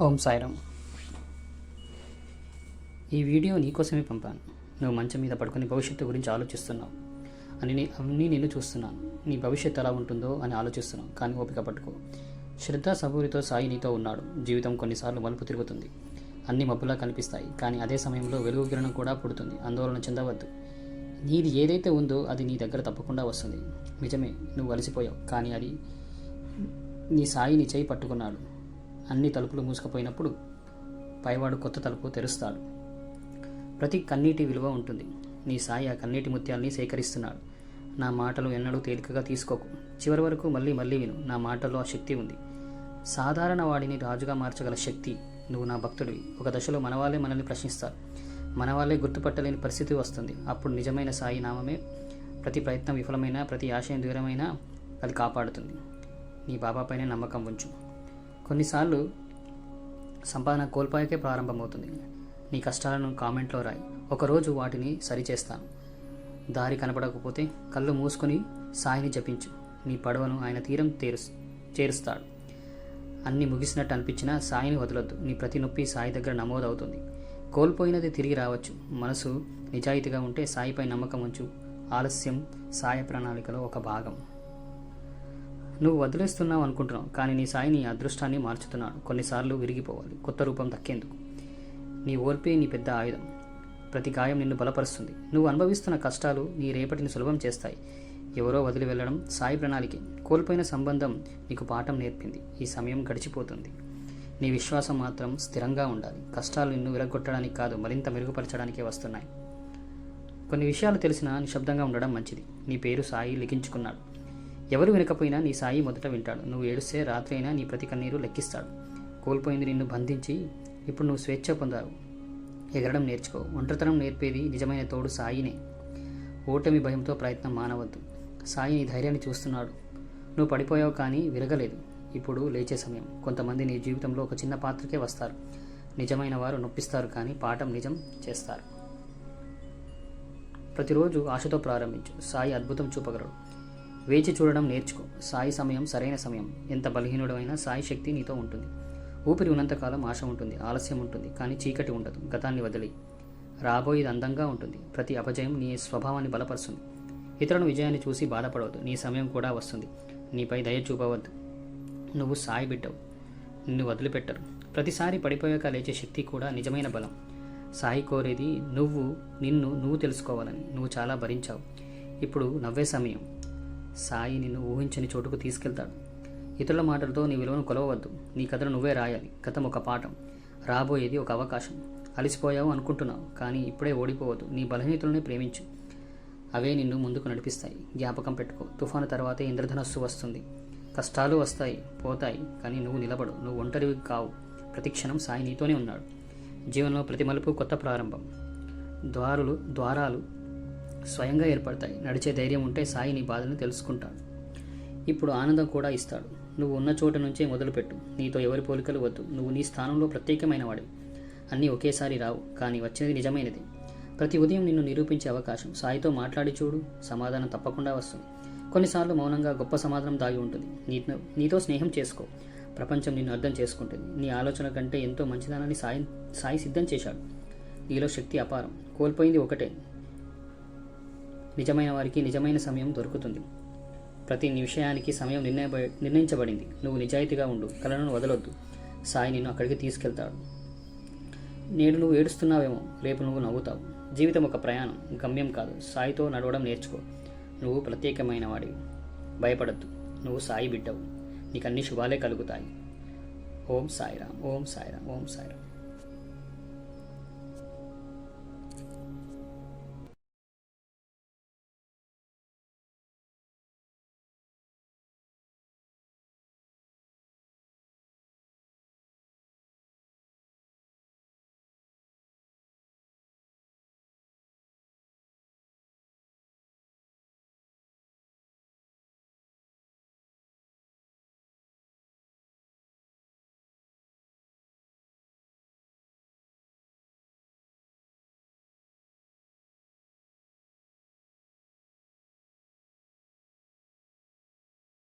ఓం సాయిరామ్. ఈ వీడియో నీకోసమే పంపాను. నువ్వు మంచం మీద పడుకుని భవిష్యత్తు గురించి ఆలోచిస్తున్నావు. అని అన్నీ నేను చూస్తున్నాను. నీ భవిష్యత్తు ఎలా ఉంటుందో అని ఆలోచిస్తున్నావు. కానీ ఓపిక పట్టుకో. శ్రద్ధ సబూరితో సాయి నీతో ఉన్నాడు. జీవితం కొన్నిసార్లు మలుపు తిరుగుతుంది. అన్ని మబ్బులా కనిపిస్తాయి. కానీ అదే సమయంలో వెలుగు కిరణం కూడా పుడుతుంది. ఆందోళన చెందవద్దు. నీది ఏదైతే ఉందో అది నీ దగ్గర తప్పకుండా వస్తుంది. నిజమే నువ్వు అలసిపోయావు. కానీ అది నీ సాయి నీ చేయి పట్టుకున్నాడు. అన్ని తలుపులు మూసుకుపోయినప్పుడు పైవాడు కొత్త తలుపు తెరుస్తాడు. ప్రతి కన్నీటి విలువ ఉంటుంది. నీ సాయి ఆ కన్నీటి ముత్యాల్ని సేకరిస్తున్నాడు. నా మాటలు ఎన్నడూ తేలికగా తీసుకోకు. చివరి వరకు మళ్ళీ మళ్ళీ విను. నా మాటల్లో ఆ శక్తి ఉంది. సాధారణ వాడిని రాజుగా మార్చగల శక్తి నువ్వు నా భక్తుడివి. ఒక దశలో మనవాళ్ళే మనల్ని ప్రశ్నిస్తారు. మనవాళ్ళే గుర్తుపట్టలేని పరిస్థితి వస్తుంది. అప్పుడు నిజమైన సాయి నామమే ప్రతి ప్రయత్నం విఫలమైన ప్రతి ఆశయం దూరమైనా అది కాపాడుతుంది. నీ బాబాపైనే నమ్మకం ఉంచు. కొన్నిసార్లు సంపాదన కోల్పోయాకే ప్రారంభమవుతుంది. నీ కష్టాలను కామెంట్లో రాయి. ఒకరోజు వాటిని సరిచేస్తాను. దారి కనపడకపోతే కళ్ళు మూసుకొని సాయిని జపించు. నీ పడవను ఆయన తీరం తేరు చేరుస్తాడు. అన్ని ముగిసినట్టు అనిపించినా సాయిని వదలొద్దు. నీ ప్రతి నొప్పి సాయి దగ్గర నమోదవుతుంది. కోల్పోయినది తిరిగి రావచ్చు. మనసు నిజాయితీగా ఉంటే సాయిపై నమ్మకం ఉంచు. ఆలస్యం సాయ ప్రణాళికలో ఒక భాగం. నువ్వు వదిలేస్తున్నావు అనుకుంటున్నావు కానీ నీ సాయి నీ అదృష్టాన్ని మార్చుతున్నాడు. కొన్నిసార్లు విరిగిపోవాలి కొత్త రూపం దక్కేందుకు. నీ ఓర్పే నీ పెద్ద ఆయుధం. ప్రతి గాయం నిన్ను బలపరుస్తుంది. నువ్వు అనుభవిస్తున్న కష్టాలు నీ రేపటిని సులభం చేస్తాయి. ఎవరో వదిలి వెళ్ళడం సాయి ప్రణాళికే. కోల్పోయిన సంబంధం నీకు పాఠం నేర్పింది. ఈ సమయం గడిచిపోతుంది. నీ విశ్వాసం మాత్రం స్థిరంగా ఉండాలి. కష్టాలు నిన్ను విరగొట్టడానికి కాదు మరింత మెరుగుపరచడానికే వస్తున్నాయి. కొన్ని విషయాలు తెలిసినా నిశ్శబ్దంగా ఉండడం మంచిది. నీ పేరు సాయి లిఖించుకున్నాడు. ఎవరు వినకపోయినా నీ సాయి మొదట వింటాడు. నువ్వు ఏడుస్తే రాత్రి అయినా నీ ప్రతి కన్నీరు లెక్కిస్తాడు. కోల్పోయింది నిన్ను బంధించి ఇప్పుడు నువ్వు స్వేచ్ఛ పొందావు. ఎగరడం నేర్చుకో. ఒంటరితనం నేర్పేది నిజమైన తోడు సాయినే. ఓటమి భయంతో ప్రయత్నం మానవద్దు. సాయి నీ ధైర్యాన్ని చూస్తున్నాడు. నువ్వు పడిపోయావు కానీ విరగలేదు. ఇప్పుడు లేచే సమయం. కొంతమంది నీ జీవితంలో ఒక చిన్న పాత్రకే వస్తారు. నిజమైన వారు నొప్పిస్తారు కానీ పాఠం నిజం చేస్తారు. ప్రతిరోజు ఆశతో ప్రారంభించు. సాయి అద్భుతం చూపగలడు. వేచి చూడడం నేర్చుకో. సాయి సమయం సరైన సమయం. ఎంత బలహీనుడమైనా సాయి శక్తి నీతో ఉంటుంది. ఊపిరి ఉన్నంతకాలం ఆశ ఉంటుంది ఆలస్యం ఉంటుంది కానీ చీకటి ఉండదు. గతాన్ని వదిలి రాబోయేది అందంగా ఉంటుంది. ప్రతి అపజయం నీ స్వభావాన్ని బలపరుస్తుంది. ఇతరుని విజయాన్ని చూసి బాధపడవద్దు. నీ సమయం కూడా వస్తుంది. నీపై దయ చూపవద్దు. నువ్వు సాయి బిడ్డవు. నిన్ను వదిలిపెట్టరు. ప్రతిసారి పడిపోయాక లేచే శక్తి కూడా నిజమైన బలం. సాయి కోరేది నువ్వు నిన్ను నువ్వు తెలుసుకోవాలని. నువ్వు చాలా భరించావు. ఇప్పుడు నవ్వే సమయం. సాయి నిన్ను ఊహించని చోటుకు తీసుకెళ్తాడు. ఇతరుల మాటలతో నీ విలువను కొలవవద్దు. నీ కథను నువ్వే రాయాలి. గతం ఒక పాఠం. రాబోయేది ఒక అవకాశం. అలసిపోయావు అనుకుంటున్నావు కానీ ఇప్పుడే ఓడిపోవద్దు. నీ బలహీనతలనే ప్రేమించు. అవే నిన్ను ముందుకు నడిపిస్తాయి. జ్ఞాపకం పెట్టుకో. తుఫాను తర్వాతే ఇంద్రధనస్సు వస్తుంది. కష్టాలు వస్తాయి పోతాయి కానీ నువ్వు నిలబడు నువ్వు ఒంటరివి కావు. ప్రతిక్షణం సాయి నీతోనే ఉన్నాడు. జీవనంలో ప్రతి మలుపు కొత్త ప్రారంభం. ద్వారులు ద్వారాలు స్వయంగా ఏర్పడతాయి. నడిచే ధైర్యం ఉంటే సాయి నీ బాధను తెలుసుకుంటాడు. ఇప్పుడు ఆనందం కూడా ఇస్తాడు. నువ్వు ఉన్న చోట నుంచే మొదలుపెట్టు. నీతో ఎవరి పోలికలు వద్దు. నువ్వు నీ స్థానంలో ప్రత్యేకమైన వాడివి అన్నీ ఒకేసారి రావు కానీ వచ్చినది నిజమైనది. ప్రతి ఉదయం నిన్ను నిరూపించే అవకాశం. సాయితో మాట్లాడి చూడు. సమాధానం తప్పకుండా వస్తుంది. కొన్నిసార్లు మౌనంగా గొప్ప సమాధానం దాగి ఉంటుంది. నీతో నీతో స్నేహం చేసుకో. ప్రపంచం నిన్ను అర్థం చేసుకుంటుంది. నీ ఆలోచన కంటే ఎంతో మంచిదానాన్ని సాయి సాయి సిద్ధం చేశాడు. నీలో శక్తి అపారం. కోల్పోయింది ఒకటే. నిజమైన వారికి నిజమైన సమయం దొరుకుతుంది. ప్రతి నిమిషయానికి సమయం నిర్ణయ నిర్ణయించబడింది. నువ్వు నిజాయితీగా ఉండు కళలను వదలొద్దు. సాయి నిన్ను అక్కడికి తీసుకెళ్తాడు. నేడు నువ్వు ఏడుస్తున్నావేమో రేపు నువ్వు నవ్వుతావు. జీవితం ఒక ప్రయాణం గమ్యం కాదు. సాయితో నడవడం నేర్చుకో. నువ్వు ప్రత్యేకమైన వాడివి. భయపడద్దు. నువ్వు సాయి బిడ్డవు. నీకు అన్ని శుభాలే కలుగుతాయి. ఓం సాయిరామ్ ఓం సాయిరామ్ ఓం సాయిరామ్.